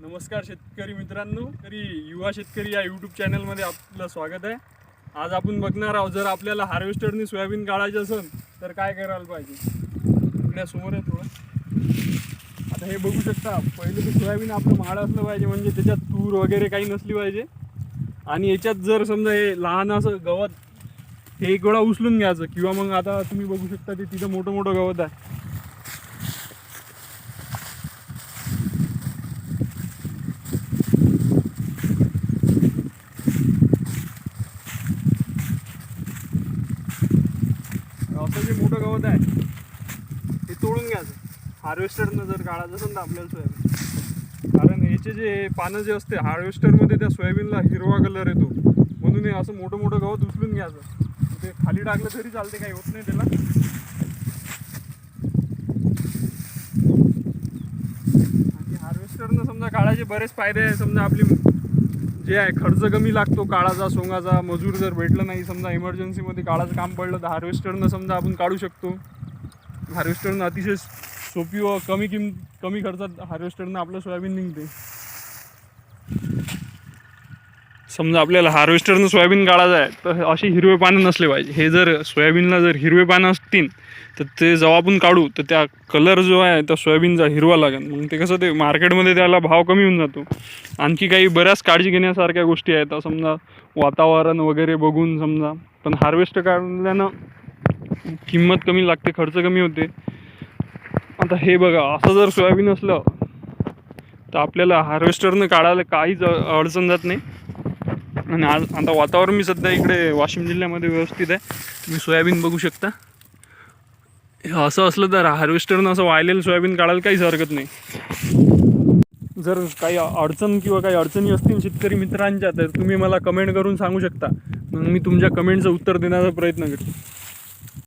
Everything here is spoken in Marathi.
नमस्कार शेतकरी मित्रांनो तरी युवा शेतकरी या यूट्यूब चॅनलमध्ये आपलं स्वागत आहे. आज आपण बघणार आहोत जर आपल्याला हार्वेस्टरने सोयाबीन काढायचं असेल तर काय करायला पाहिजे? इकड्यासमोर समोर आहे थोडं. आता हे बघू शकता पहिले तर सोयाबीन आपलं महाड असलं पाहिजे म्हणजे त्याच्यात तूर वगैरे काही नसली पाहिजे. आणि याच्यात जर समजा हे लहान असं गवत हे एक वेळा उचलून घ्यायचं किंवा मग आता तुम्ही बघू शकता ते तिथं मोठं मोठं गवत आहे. असं जे मोठं गवत आहे ते तोडून घ्यायचं. हार्वेस्टरनं जर काढायचं असेल तर आपल्याला सोयाबीन. कारण याचे जे पानं जे असते हार्वेस्टरमध्ये त्या सोयाबीनला हिरवा कलर येतो. म्हणून हे असं मोठं मोठं गवत उचलून घ्यायचं. ते खाली टाकलं तरी चालते काही होत नाही त्याला. आणि हार्वेस्टरनं समजा काढायचे बरेच फायदे आहे. समजा आपली जे आहे खर्च कमी लागतो काळाचा सोंगाचा. मजूर जर भेटलं नाही समजा इमर्जन्सीमध्ये काळाचं काम पडलं तर हार्वेस्टरनं समजा आपण काढू शकतो. हार्वेस्टरनं अतिशय सोपी व कमी किम कमी खर्चात हार्वेस्टरनं आपलं सोयाबीन निघते. समजा आपल्याला हार्वेस्टरनं सोयाबीन काढायचं आहे तर असे हिरवे पानं नसले पाहिजे. हे जर सोयाबीनला जर हिरवे पानं असतील तर ते जेव्हा आपण काढू तर त्या कलर जो आहे त्या सोयाबीनचा हिरवा लागेल. मग ते कसं ते मार्केटमध्ये त्याला भाव कमी होऊन जातो. आणखी काही बऱ्याच काळजी घेण्यासारख्या गोष्टी आहेत. समजा वातावरण वगैरे बघून समजा पण हार्वेस्टर काढल्यानं किंमत कमी लागते खर्च कमी होते. आता हे बघा असं जर सोयाबीन असलं तर आपल्याला हार्वेस्टरनं काढायला काहीच अडचण जात नाही. आणि आज आता वातावरण मी सध्या इकडे वाशिम जिल्ह्यामध्ये व्यवस्थित आहे. तुम्ही सोयाबीन बघू शकता. हे असं असलं तर हार्वेस्टरनं असं वाळलेलं सोयाबीन काढायला काहीच हरकत नाही. जर काही अडचण किंवा काही अडचणी असतील शेतकरी मित्रांच्या तर तुम्ही मला कमेंट करून सांगू शकता. मग मी तुमच्या कमेंटचं उत्तर देण्याचा प्रयत्न करतो.